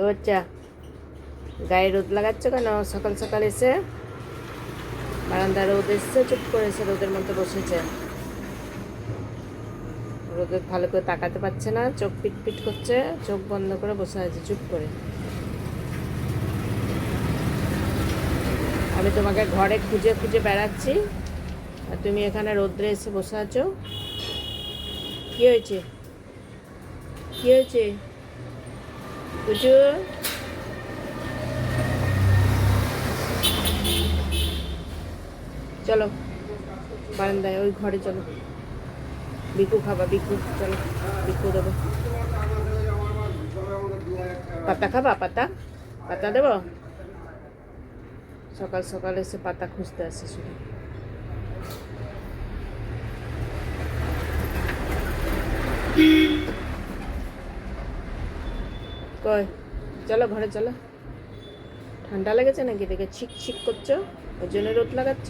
ও আচ্ছা। গায়ে রোদ লাগাচ্ছ কেন? সকাল সকাল এসে বারান্দা রোদ এসছে, চুপ করে এসে রোদের মধ্যে বসেছে। রোদে ভালো করে তাকাতে পারছে না, চোখ পিট পিট করছে, চোখ বন্ধ করে বসে আছে, চুপ করে। আমি তোমাকে ঘরে খুঁজে খুঁজে বেড়াচ্ছি, আর তুমি এখানে রোদ্রে এসে বসে আছো। কি হয়েছে? কি হয়েছে? বুঝু চলো, বারান্দায়, ওই ঘরে চলো। বিকু খাবা চলো বিকু দেবো। পাতা খাবা, পাতা? পাতা দেবো? সকাল সকাল এসে পাতা খুঁজতে আসে শুধু। কই? চলো ঘরে চলো। ঠান্ডা লেগেছে নাকি? দেখে ছিক ছিক করছ? ওই জন্য রোদ লাগাচ্ছ?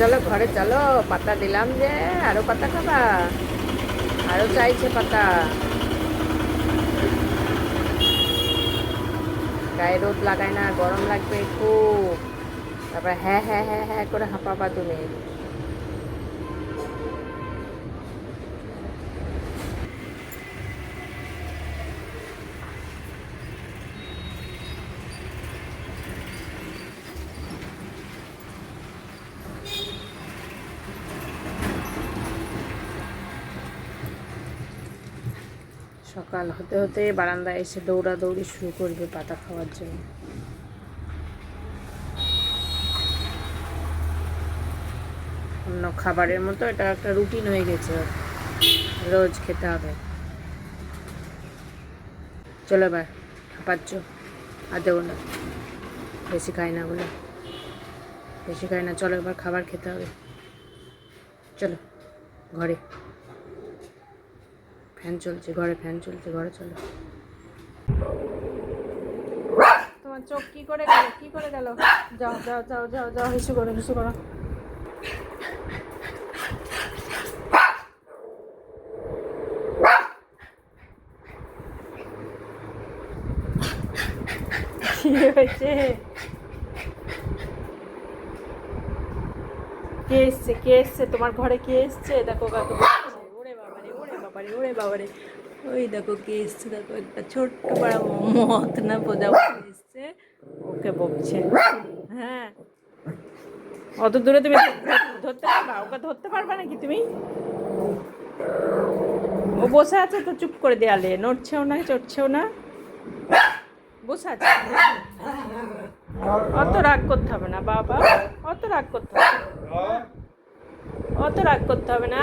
চলো ঘরে চলো, পাতা দিলাম যে, আরও পাতা খাবা? আরও চাইছে পাতা। গায়ে রোদ লাগায় না, গরম লাগবে খুব। তারপরে হ্যাঁ হ্যাঁ হ্যাঁ হ্যাঁ করে হাঁপাবা তুমি। সকাল হতে হতে বারান্দায় এসে দৌড়াদৌড়ি শুরু করবে পাতা খাওয়ার জন্য। অন্য খাবারের মতো এটা একটা রুটিন হয়ে গেছে। রোজ খেতে হবে। চলো এবার পাচ্ছ আর দেবো না। বেশি খাই না বলে। বেশি খাই না, চলো এবার খাবার খেতে হবে। চলো, ঘরে। ফ্যান চলছে, ঘরে ফ্যান চলছে, ঘরে চলো। তোমার চোখ কি করে গেল? কি করে গেল? যাও যাও যাও যাও যাও, হিসু করো হিসু করো কি এসছে? কে এসছে? তোমার ঘরে কে এসছে? দেখো কাকু বাবারে ওরে বাবারে। ওই দেখো কে এসছে, দেখো একটা ছোট্ট পাড়া মত না প্রজাপতি এসছে, ওকে বকছে। হ্যাঁ। অত দূরে তুমি ধরতে পারবা? ওকে ধরতে পারবা নাকি তুমি? ও বসে আছে তো চুপ করে দেয়ালে। নড়ছেও না, চড়ছেও না। বসে আছে। অত রাগ করতে হবে না, বাবা। অত রাগ করতে হবে। অত রাগ করতে হবে না।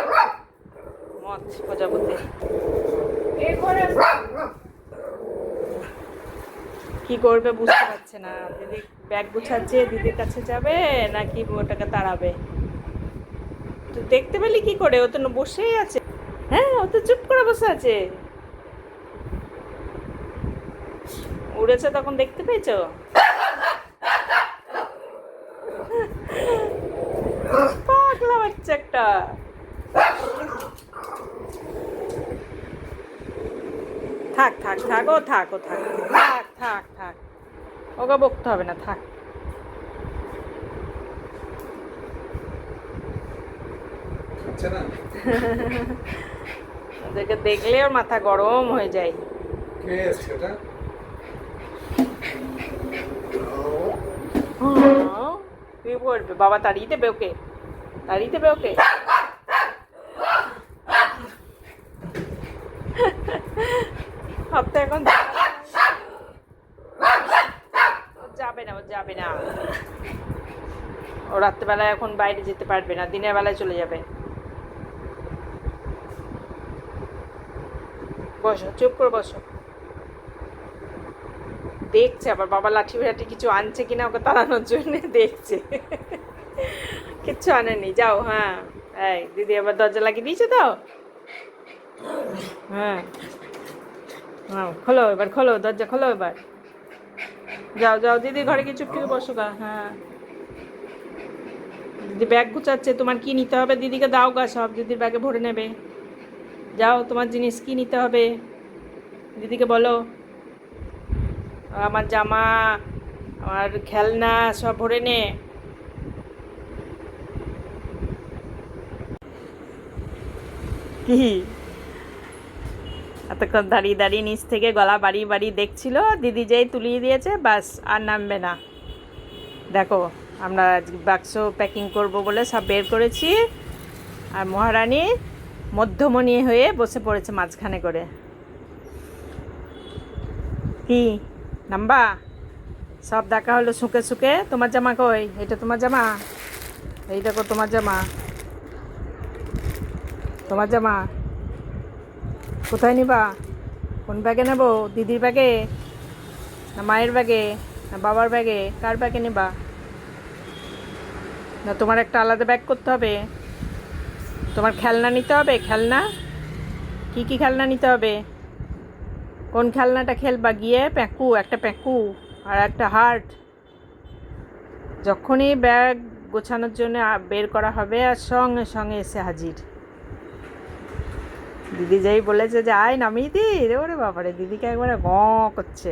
মদ প্রজাপতি কি করবে বুঝতে পারছে না। দিদি ব্যাগ গুছাচ্ছে, দিদির কাছে যাবে নাকি ওটাকে তাড়াবে? তো দেখতে পেলি কি করে? ও তো বসেই আছে। হ্যাঁ ও তো চুপ করে বসে আছে। উড়েছে তখন দেখতে পেয়েছ? পাগলা বাচ্চা একটা। থাক থাক থাক ও থাক ও থাক। থাক থাক থাক। ওকে বকতে হবে না থাক। আচ্ছা ওদেরকে দেখলে ওর মাথা গরম হয়ে যায়। কে এসছে ওটা? হুম, কি বাবা তাড়িয়ে দেবে ওকে তাড়িয়ে দেবে ওকে সব তো এখন রাত্রেবেলায় এখন বাইরে যেতে পারবে না, দিনের বেলায় চলে যাবে। বসো, চুপ করে বসো। দেখছে আবার বাবা লাঠি ফাঠি কিছু আনছে কিনা ওকে তাড়ানোর জন্য, দেখছে। কিচ্ছু আনেনি, যাও হ্যাঁ। এই, দিদি আবার দরজা লাগিয়ে দিয়েছে তো? হ্যাঁ। হ্যাঁ খোলো এবার, খোলো, দরজা খোলো এবার। যাও যাও, দিদি ঘরে গিয়ে চুপ থেকে বসো গা হ্যাঁ। দিদি ব্যাগ গুছাচ্ছে, তোমার কি নিতে হবে? দিদিকে দাও গা সব, দিদির ব্যাগে ভরে নেবে। যাও, তোমার জিনিস কি নিতে হবে? দিদিকে বলো। আমার জামা, আমার খেলনা সব ভরে নে। কি? এতক্ষণ দাঁড়িয়ে দাঁড়িয়ে নিচ থেকে গলা বাড়িয়ে বাড়ি দেখছিল, দিদি যেই তুলিয়ে দিয়েছে, বাস আর নামবে না। দেখো আমরা বাক্স প্যাকিং করব বলে সব বের করেছি। আর মহারানী মধ্যমণি হয়ে বসে পড়েছে মাঝখানে করে। কি? নাম্বা? সব দেখা হলো শুকে শুকে তোমার জামা কই? এটা তোমার জামা? এই দেখো তোমার জামা। তোমার জামা? কোথায় নিবা? কোন ব্যাগে নেব? দিদির ব্যাগে না মায়ের ব্যাগে না বাবার ব্যাগে কার ব্যাগে নেবা? না, তোমার একটা আলাদা ব্যাগ করতে হবে। তোমার খেলনা নিতে হবে, খেলনা? কি কি খেলনা নিতে হবে? কোন খেলনাটা খেলবা? গিয়ে প্যাঁকু একটা প্যাঁকু আর একটা হার্ট যখনই ব্যাগ গোছানোর জন্য বের করা হবে আর সঙ্গে সঙ্গে এসে হাজির। দিদি যেই বলেছে যে, আয় নামিয়ে দি। ওরে বাবারে, দিদিকে একবারে গ করছে।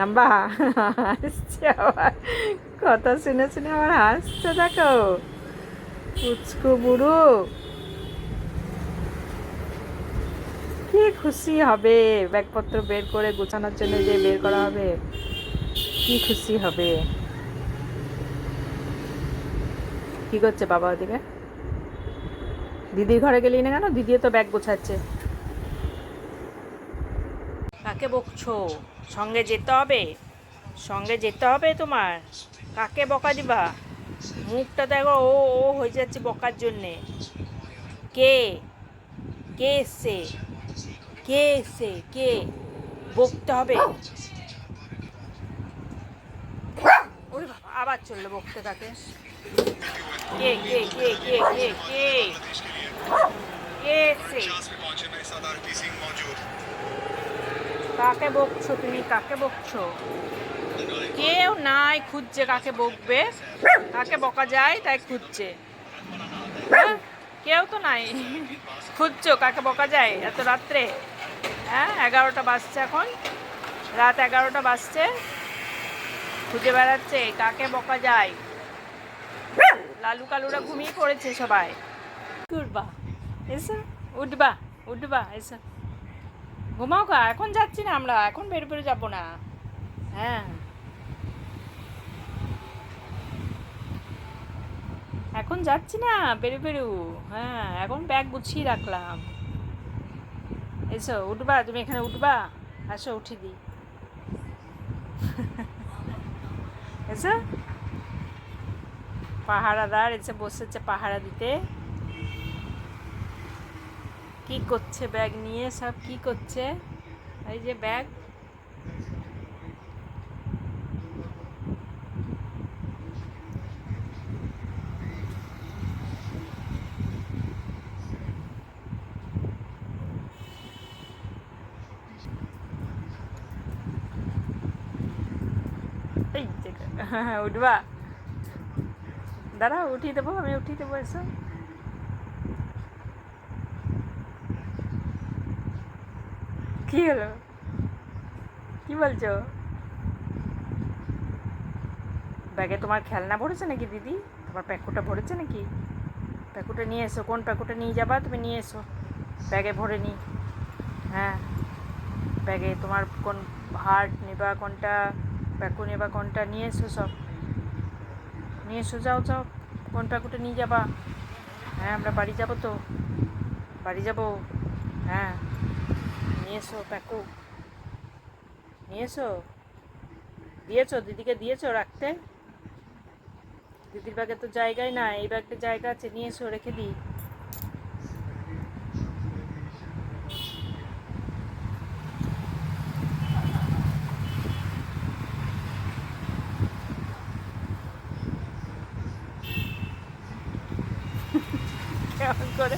নাম্বা? হাসছে আবার। কথা শুনে শুনে আমার হাসছে, দেখো। উচকো বুড়ো। কি খুশি হবে? ব্যাগপত্র বের করে গোছানোর জন্য যে বের করা হবে, কি খুশি হবে? কি করছে বাবা ওদিকে? দিদির ঘরে গেলি না কেন? দিদিও তো ব্যাগ গোছাচ্ছে। কাকে বকছো? সঙ্গে যেতে হবে। সঙ্গে যেতে হবে তোমার। কাকে বকা দিবা? মুখটা দেখো, ও ও হয়ে যাচ্ছে বকার জন্যে। কে? কে এসছে? কে এসছে? কে? বকতে হবে। আবার চলল বকতে তাকে কে কে কে কে কে কে? কে এসছে? কাকে বকছো তুমি? কাকে বকছো? কেউ নাই খুঁজছে কাকে বকবে। কাকে বকা যায়, তাই খুঁজছে। হ্যাঁ? কেউ তো নাই। খুঁজছো কাকে বকা যায়? এত রাত্রে। হ্যাঁ এগারোটা বাজছে এখন। রাত এগারোটা বাজছে। খুঁজে বেড়াচ্ছে কাকে বকা যায়। লালু কালুরা ঘুমিয়ে পড়েছে সবাই। উঠবা। এসো। উঠবা উঠবা, এসো। ঘুমাও কা এখন যাচ্ছি না আমরা, এখন বের বেরো যাব না। হ্যাঁ। এখন যাচ্ছি না, বেরু বেরু। হ্যাঁ এখন ব্যাগ গুছিয়ে রাখলাম। এসো, উঠবা, তুমি এখানে উঠবা। আসো, উঠি দি এসো। পাহারাদার এসে বসেছে পাহারা দিতে। কি করছে ব্যাগ নিয়ে, সব কি করছে? এই যে ব্যাগ। এই যে হ্যাঁ উঠবা। দাঁড়া উঠিয়ে দেবো, আমি উঠিয়ে দেবো, এসো। কি হলো? কি বলছো? ব্যাগে তোমার খেলনা ভরেছে নাকি দিদি? তোমার প্যাকুটা ভরেছে নাকি? প্যাকুটা নিয়ে এসো। কোন প্যাকুটা নিয়ে যাবা? তুমি নিয়ে এসো। ব্যাগে ভরে নি। হ্যাঁ। ব্যাগে তোমার কোন হার্ট নেবা, কোনটা, প্যাকু নেবা, কোনটা নিয়ে এসো সব। নিয়ে এসো, যাও যাও। কোন প্যাকুটা নিয়ে যাবা? হ্যাঁ আমরা বাড়ি যাব তো। বাড়ি যাব। হ্যাঁ। এসো প্যাকু নিয়ে এসো। দিয়েছ, দিদিকে দিয়েছ রাখতে? দিদির ব্যাগে তো জায়গায় না এই ব্যাগটা জায়গা আছে, নিয়ে এসো, রেখে দিই। কেমন করে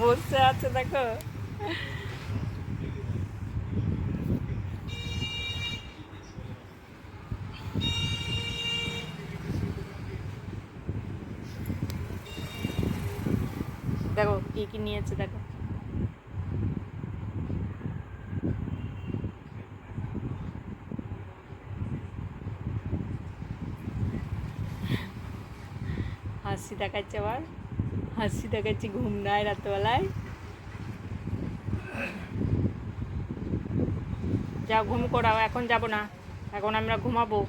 বসে আছে দেখো দেখো কি কি নিয়েছে দেখো। হাসি দেখাচ্ছে আবার। হাসি দেখাচ্ছে ঘুম নাই রাত্রেবেলায়। যাও ঘুম করাও, এখন যাব না। এখন আমরা ঘুমাবো।